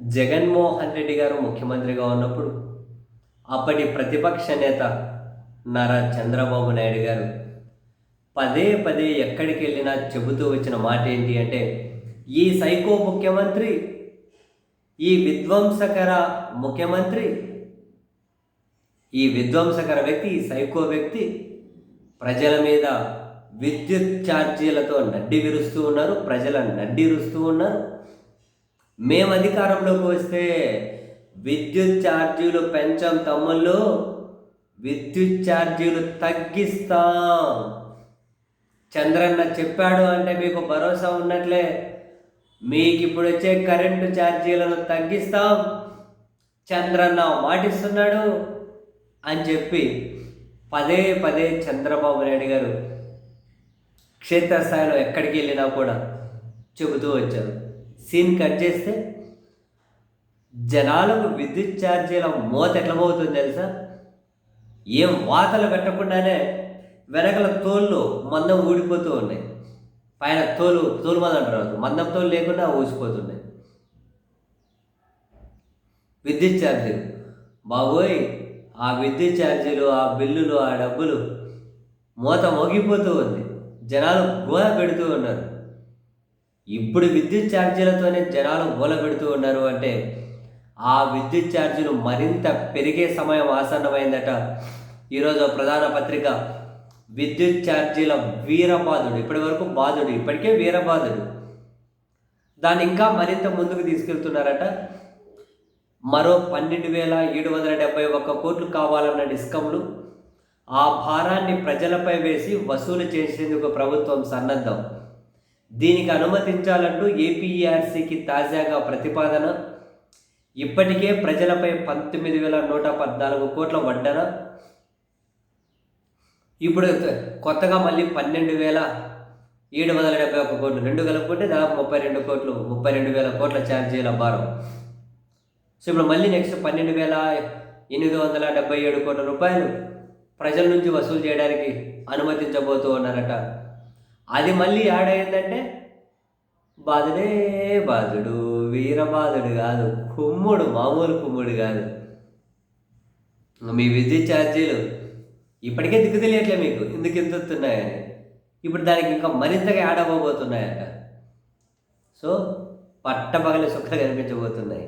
జగన్మోహన్ రెడ్డి గారు ముఖ్యమంత్రిగా ఉన్నప్పుడు అప్పటి ప్రతిపక్ష నేత నారా చంద్రబాబు నాయుడు గారు పదే పదే ఎక్కడికి వెళ్ళినా చెబుతూ వచ్చిన మాట ఏంటి అంటే ఈ సైకో ముఖ్యమంత్రి ఈ విధ్వంసకర ముఖ్యమంత్రి ఈ విధ్వంసకర వ్యక్తి ఈ సైకో వ్యక్తి ప్రజల మీద విద్యుత్ ఛార్జీలతో నడ్డి విరుస్తూ ఉన్నారు ప్రజల నడ్డి విరుస్తూ ఉన్నారు. మేము అధికారంలోకి వస్తే విద్యుత్ ఛార్జీలు పెంచాం తమ్ముళ్ళు. విద్యుత్ ఛార్జీలు తగ్గిస్తాం. చంద్రన్న చెప్పాడు అంటే మీకు భరోసా ఉన్నట్లే. మీకు ఇప్పుడు వచ్చే కరెంటు ఛార్జీలను తగ్గిస్తాం. చంద్రన్న మాటిస్తున్నాడు అని చెప్పి పదే పదే చంద్రబాబు నాయుడు గారు క్షేత్రస్థాయిలో ఎక్కడికి వెళ్ళినా కూడా చెబుతూ వచ్చారు. సీన్ కట్ చేస్తే జనాలకు విద్యుత్ ఛార్జీల మోత ఎట్లా పోతుంది తెలుసా? ఏం వాతలు పెట్టకుండానే వెనకల తోళ్ళు మందం ఊడిపోతూ ఉన్నాయి. పైన తోలు తోలు మందం అంటారు మందం తోలు లేకుండా ఊసిపోతున్నాయి. విద్యుత్ ఛార్జీలు. బాబోయ్ ఆ విద్యుత్ ఛార్జీలు ఆ బిల్లులు ఆ డబ్బులు మూత మోగిపోతూ ఉంది. జనాలు గోల పెడుతూ ఉన్నారు. ఇప్పుడు విద్యుత్ ఛార్జీలతోనే జనాలు మూల పెడుతూ ఉన్నారు అంటే ఆ విద్యుత్ ఛార్జీలు మరింత పెరిగే సమయం ఆసన్నమైందట. ఈరోజు ప్రధాన పత్రిక విద్యుత్ ఛార్జీల వీరబాధుడు ఇప్పటి వరకు బాధుడు ఇప్పటికే వీరబాధుడు దాన్ని ఇంకా మరింత ముందుకు తీసుకెళ్తున్నారట. మరో పన్నెండు వేల ఏడు వందల డెబ్బై ఒక్క కోట్లు కావాలన్న డిస్కంలు ఆ భారాన్ని ప్రజలపై వేసి వసూలు చేసేందుకు ప్రభుత్వం సన్నద్ధం. దీనికి అనుమతించాలంటూ ఏపీఆర్సీకి తాజాగా ప్రతిపాదన ఇప్పటికే ప్రజలపై పంతొమ్మిది వేల నూట పద్నాలుగు కోట్ల వడ్డన ఇప్పుడు కొత్తగా మళ్ళీ పన్నెండు వేల ఏడు వందల డెబ్బై ఒక్క కోట్లు రెండు కలుపుకుంటే దాదాపు ముప్పై రెండు కోట్లు ముప్పై రెండు వేల కోట్ల ఛార్జీల భారం. సో ఇప్పుడు మళ్ళీ నెక్స్ట్ పన్నెండు వేల ఎనిమిది వందల డెబ్బై ఏడు కోట్ల రూపాయలు ప్రజల నుంచి వసూలు చేయడానికి అనుమతించబోతూ ఉన్నారట. అది మళ్ళీ యాడ్ అయిందంటే బాధుడే బాధుడు వీరబాధుడు కాదు కుమ్ముడు మామూలు కుమ్ముడు కాదు. మీ విద్యుత్ ఛార్జీలు ఇప్పటికే దిక్కు తెలియట్లే మీకు ఎందుకు ఎంత వస్తున్నాయని ఇప్పుడు దానికి ఇంకా మరింతగా యాడ్ అవ్వబోతున్నాయట. సో పట్టపగలి సుఖాలు కనిపించబోతున్నాయి.